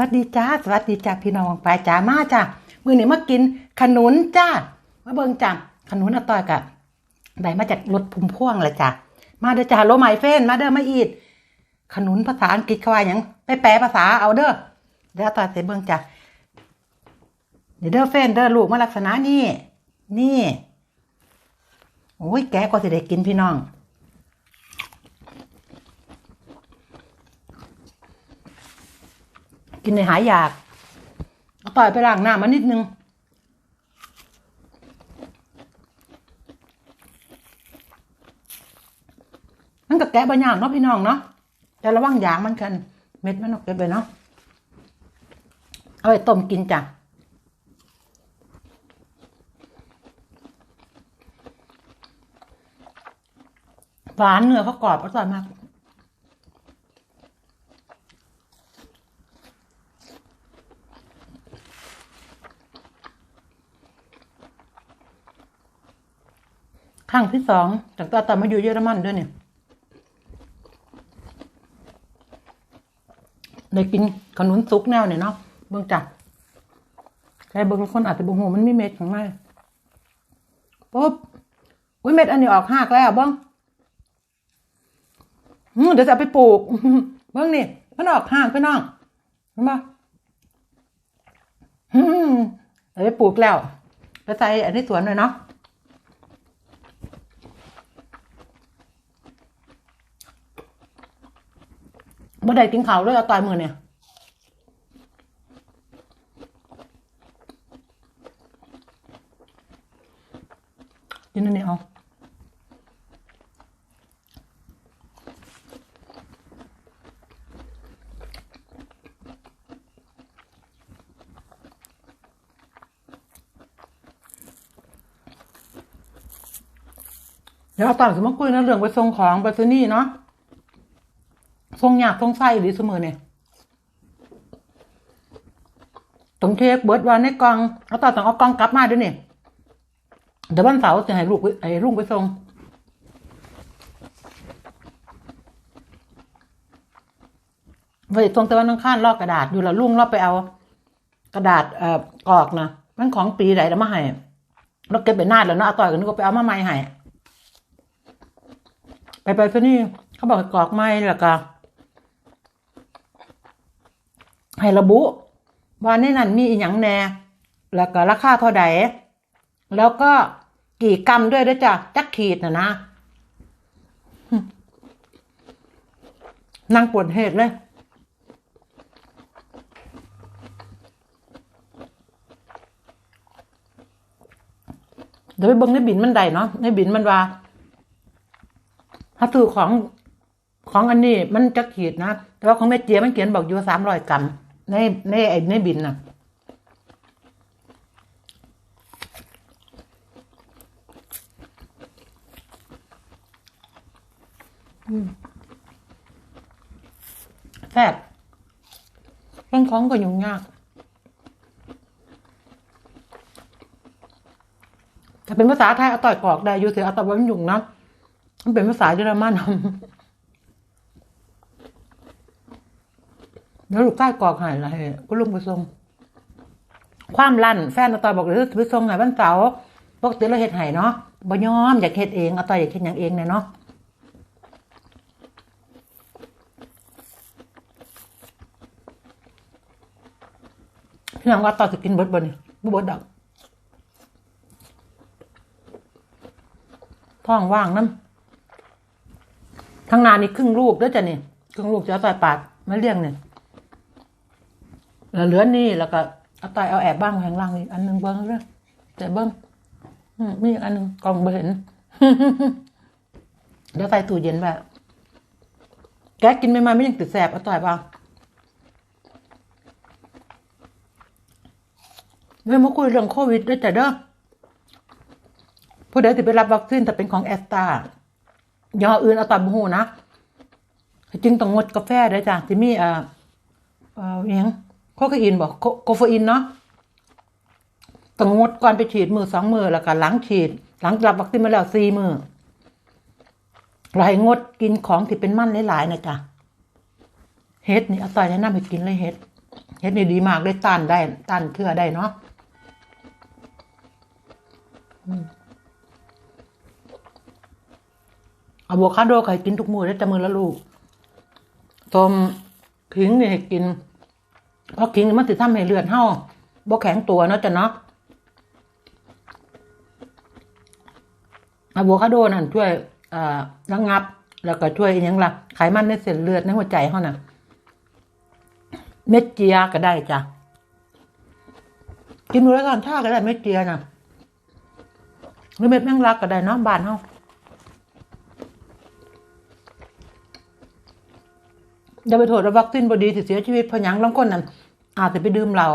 สวัสดีจ้า สวัสดีจ้าพี่น้องไปจ้ามาจ้ามือนี้มากินขนุนจ้ามาเบิ่งจ้าขนุนอต้อยกะได้มาจากรถพุ่มพวงเลยจ้ามาเด้อจ้าโลไมเฟนมาเด้อมาอีดขนุนภาษาอังกฤษเขาว่าหยังไปแปลภาษาเอาเด้อเดี๋ยวอต้อยใส่เบิ่งจ้าเดี๋ยวเด้อเฟนเด้อลูกมาลักษณะนี้นี่โอ้ยแกก็สิได้กินพี่น้อง กินในหายอยากเอาต่อยไปล้างหน้ามานิดนึงมันก็แกะบางอย่างเนาะพี่น้องเนาะแต่ระวังยางมันกัน เม็ดมันออกเก็บไปเนาะเอาไปต้มกินจ้ะหวานเนื้อเขากรอบอร่อยมาก ครั้งที่สองจากตอนตอนมาอยู่เยอรมันด้วยเนี่ยได้กินขนุนซุกแนวเนี่ยเนาะเบิ่งจ้ะใช่เบิ่งคนอาจจะบ่ฮู้มันมีเม็ดข้างในปุ๊บอุ้ยเม็ดอันนี้ออกหักแล้วเบิ่งอืมเดี๋ยวจะไปปลูกเบิ่งนี่มันออกหักพี่น้องเห็นปะอืมเอาไปปลูกแล้วไปใส่อันนี้สวนเลยเนาะ บ่ได้กินข้าวเลยเอาตายมือเนี่ยกินอันนี้เอาเดี๋ยวเอาตามสมมติคุยนะเรื่องไปส่งของไปซื้อนี่เนาะ ทรงยากทรงไส้หรือเสมอเนี่ยตรงเทปเบิร์ดวันในกองเอาต่อต้องเอากองกลับมาด้วยเนี่ยเดี๋ยววันเสาร์จะให้ลูกไปให้รุ่งไปส่งไปส่งต่วันอังคารลอกกระดาษอยู่แล้วลุงเราไปเอา กระดาษเอ่อกรอกนะมันของปีไหนแล้วมาให้เราเก็บไปนานแล้วเนาะเอาต่อยกันนึกว่าไปเอามาใหม่ให้ไปไปซะนี่เขาบอกกรอกไม้แล้วก็ ให้ระบุ ว่าในนั้นมีอีหยังแหน่ แล้วก็ราคาเท่าใดแล้วก็กี่กรัมด้วยด้วยจ้ะจักขีดนะนะนั่งปวดเหตุเลย เดี๋ยวไปเบิ่งในบินมันใดเนาะในบินมันว่า ถ้าซื้อของของอันนี้มันจะขีดนะ แต่ว่าของแม่เจียมันเขียนบอกอยู่สามร้อยกรัม ในในไอ้ในบินนะอืมแซ่บเรื่องของก็ยุ่งยากถ้าเป็นภาษาไทยเอาต่อยกรอกได้อยู่เสียเอาต่อยมันยุ่งนะมันเป็นภาษาเยอรมัน เดี๋ยวลูกใต้กรอกหายอะไรก็ลุงไปส่งความลั่นแฟนอาตอยบอกเลยไปส่งไหนวันเสาร์ปกติเราเห็ดไห้เนาะบ่ยอมอยากเห็ดเองอาตอยอยากเห็ดอย่างเองเนี่ยเนาะพี่น้องว่าต่อจะกินเบิดบ่เนี่ยบ่เบิดดอกท้องว่างน้ำทางนานี่ครึ่งลูกด้วยจ้ะนี่ครึ่งลูกจะเอาใส่ปากไม่เลี้ยงเนี่ย เหลือนี่แล้วก็เอาตายเอาแอบบ้างแหงล่างอีกอันหนึ่งเบิ้งเรื่องแต่เบิ้งมีอีกอันหนึ่งกล่องบ่เห็นเดี๋ยวใส่ตู้เย็นแบบแกกินไม่มาไม่ยังติดแสบเอาต่อยบ้างเรื่องมาคุยเรื่องโควิดด้วยจ้ะเด้อผู้ใดที่ไปรับวัคซีนแต่เป็นของแอสตรายออื่นเอาต่อยบูนะ จึงต้องงดกาแฟด้วยจ้ะที่มีเอ่อเอ่ออหยัง โคคาอินบอกโคโคฟอินเนาะต้องงดก่อนไปฉีดมือสองมือแล้วก็หลังฉีด หลังรับวัคซีนมาแล้วสี่มือหลายงดกินของที่เป็นมันหลายๆนะจ๊ะเฮ็ดนี่เอาต่อยแนะนำให้กินเลยเฮ็ดเฮ็ดนี่ดีมากได้ต้านได้ต้านเทื่อได้เนาะอืมอะโวคาโดก็ให้กินทุกมื้อได้แต่มื้อละลูกต้มขิงนี่ให้กิน เพราะขิงนี่มันสิทำให้เลือดเฮาบ่แข็งตัวเนาะจ้ะเนาะอะโวคาโดนั่นช่วยเอ่อระงับ แล้วก็ช่วยอีหยังล่ะไขมันในเส้นเลือดในหัวใจเฮาน่ะ เม็ดเจียก็ได้จ้ะกินดูแล้วกันถ้าก็ได้เม็ดเจียนะหรือเม็ดแมงลักก็ได้เนาะบานเฮา อย่าไปโทษว่าวัคซีนบดีสิเสียชีวิตเพราะยังลางคนนั่นอาจจะไปดื่มเหล้า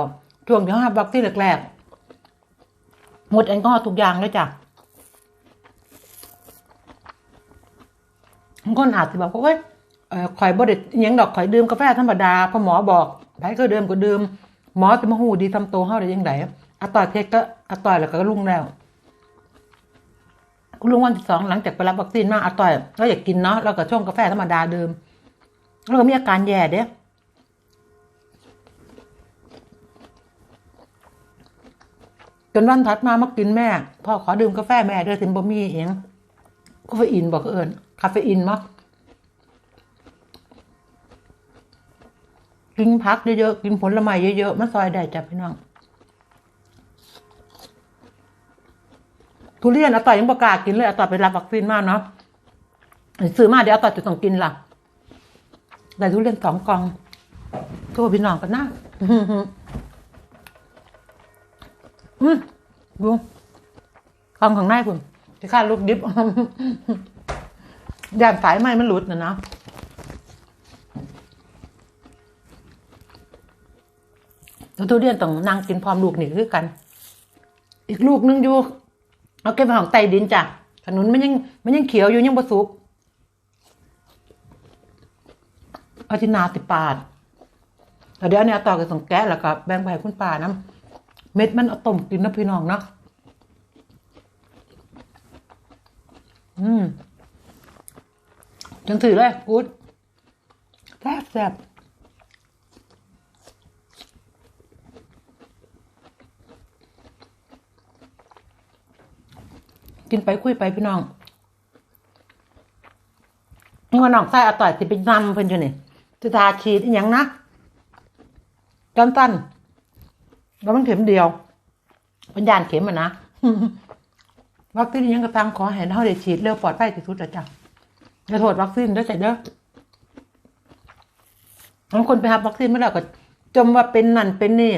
ช่วงที่ห้าวัคซีนแรกๆหมดแอลกอฮอล์ทุกอย่างเลยจ้ะบางคนอาจจะบอกว่าเว้ยข่อยบดิยังดอกข่อยดื่มกาแฟธรรมดาพราะหมอบอกไผก็ดื่มก็ดื่มหมอจะมาหูดีทำโตวเฮาได้ยังไงอะต่อยเพชรก็อะต่อยแล้วก็ลุงแล้วลุงวันที่สองหลังจากไปรับวัคซีนมาอะต่อยก็อยากกินเนาะแล้วก็ช่วงกาแฟธรรมดาเดื่ม แล้วก็มีอาการแย่เด้จนวันถัดมามากินแม่พ่อขอดื่มกาแฟแม่ด้วยสินบ่มีเองคาเฟอีนบอกเอิญคาเฟอีนมั้งกินพักเยอะๆกินผลไม้เยอะๆมันซอยได้จ้ะพี่น้องทุเรียนอาต่อยยังประกาศกินเลยอาต่อยไปรับวัคซีนมากเนาะซื้อมาเดี๋ยวอาต่อยจะต้องกินล่ะ ได้ทุเรียนสองกองโทษพี่น้องกันนะอืมดูกองข้างในคุณที่ข้าลูกดิบย่านสายไหมมันหลุดนะนะแล้วทุเรียนต้องนั่งกินพร้อมลูกนี่คือกัน อีกลูกนึงอยู่ เอาเก็บไว้ของใต้ดินจ้ะขนุนมันยังมันยังเขียวอยู่ยังบสุก เอาที่นาติปาดแล้วเดี๋ยวอันนี้เอาต่อกับสองแกะแล้วก็แบ่งไปคุณป่าน้ำเม็ดมันเอาต้มกินนะพี่น้องนะอืมจังถือเลยกูดแซ่บแซ่บกินไปคุยไปพี่น้องนี่ว่าน้องไส้อาต่อยสิเป็นนำเพิ่นอยู่นี่ จะทาฉีดอีหยังนะกันตันแล้วมันเข็มเดียวเป็นยานเข็มอะนะวัคซีนอิหยังกระตังขอให้เฮาได้ฉีดเร็วปลอดภัยที่สุดอะจ้ะอย่าโทษวัคซีนด้อจ้ะเด้อบางคนไปหาวัคซีนเมื่อไหร่ก็จมว่าเป็นนั่นเป็นนี่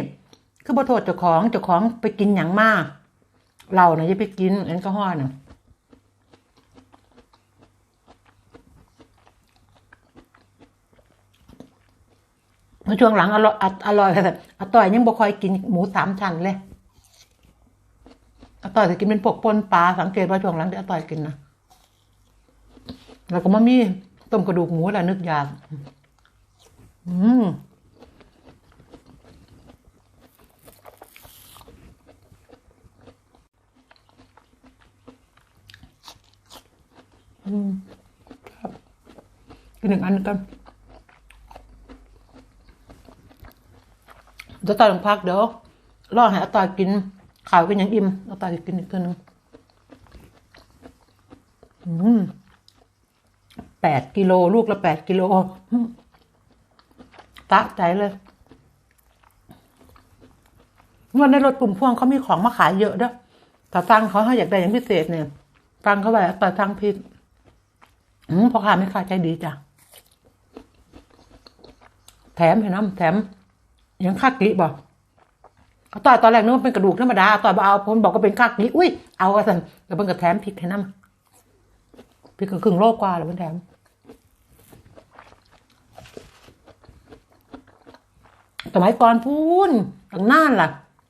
คือบ่โทษเจ้าของเจ้าของไปกินหยังมาก เรานะอย่าไปกินแอลกอฮอล์นะเช่วงหลังอร่อยอร่อยค่ะอต่อยยังบ่ค่อยกินหมูสามชั้นเลยอต่อยจะกินเป็นพวกปนปลาสังเกตว่าช่วงหลังที่อต่อยกินนะแล้วก็มามีต้มกระดูกหมูแหละนึกอยากอืมอืมครับกินหนึ่งอันกัน จะต่อยลงพักเดี๋ยวรอให้อาตอยกินข่าวกันอย่างอิ่มอาตอยจะกินอีกตัวหนึ่งอืมแปดกิโลลูกละแปดกิโลตะใจเลยเงินในรถปุ่มพ่วงเขามีของมาขายเยอะเด้อแต่ฟังเขาให้อยากได้อย่างพิเศษเนี่ยฟังเขาไว้อาตอยทางผิดอืมพอค้าไม่ค้าใจดีจ้ะแถมเห็นน้ำแถม ยังค่ากิบอกต่อยตอนแรกนึกว่าเป็นกระดูกธรรมดาต่อยบเอาผมบอกก็เป็นค่ากิอุ้ยเอาอะสันแล้วมันก็แถมพริกให้น้ำพริกครึ่งโลกว่าแล้วมันแถมสมัยก่อนพูนตั้งนานล่ะ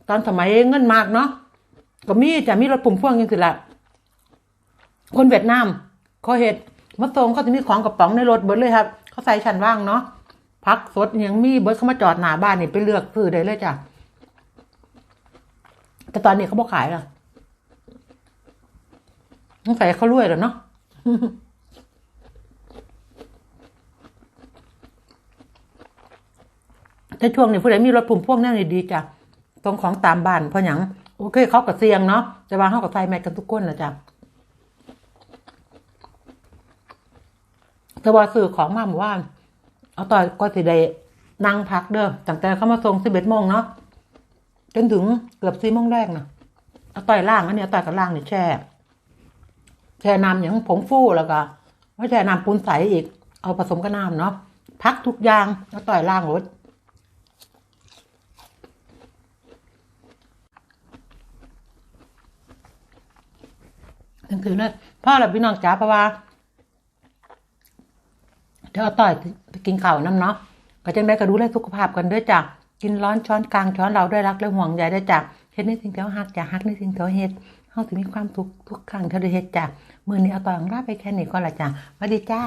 ตอนสมัยเงินมากเนาะก็มีจะมีรถปุ่มพ่วงยังสิละคนเวียดนามเขาเห็ดมาส่งเขาจะมีของกระป๋องในรถเบิดเลยครับ เขาใส่ชั้นว่างเนาะ พักสดยังมีเบิร์ดเขามาจอดหน้าบ้านนี่ไปเลือกซื้อได้เลยจ้ะแต่ตอนนี้เขาบอกขายแล้วต้องใส่เขารวยแล้วเนาะแต่ช่วงนี้ผู้ใดมีรถพุ่มพ่วงแน่นดีจ้ะตรงของตามบ้านเพราะหยังโอเคเขาก็เสียงเนาะแต่ว่าเขาก็ใส่แมสกันทุกคนนะจ้ะแต่ว่าซื้อของมาหมู่ว่าน เอาต่อยก็สิได้นั่งพักเด้อตั้งแต่เขามาส่งสิบเอ็ดโมงเนาะจนถึงเกือบสี่โมงแรกนะเอาต่อยล่างอันนี้เอาต่อยกับล่างนี่แช่ แช่น้ำอย่างผงฟูแล้วก็ไม่แช่น้ำปูนใสอีก เอาผสมกับน้ำเนาะพักทุกอย่างแล้วต่อยล่างรถนั่นคือเนี่ยพ่อและพี่น้องจ๋าเพราะว่าเดี๋ยวเอาต่อย กินข้าวน้ำเนาะก็จังได้ก็ดูแลสุขภาพกันด้วยจ้ะกินร้อนช้อนกลางช้อนเราด้วยรักและห่วงใยด้วยจ้ะเฮ็ดในสิ่งที่เราฮักจ้ะฮักในสิ่งที่เราเฮ็ดเฮาสิมีความทุกข์ทุกครั้งที่ได้เฮ็ดจ้ะมือนี้เอาต่อองลาไปแค่นี้ก็ละจ้ะสวัสดีจ้า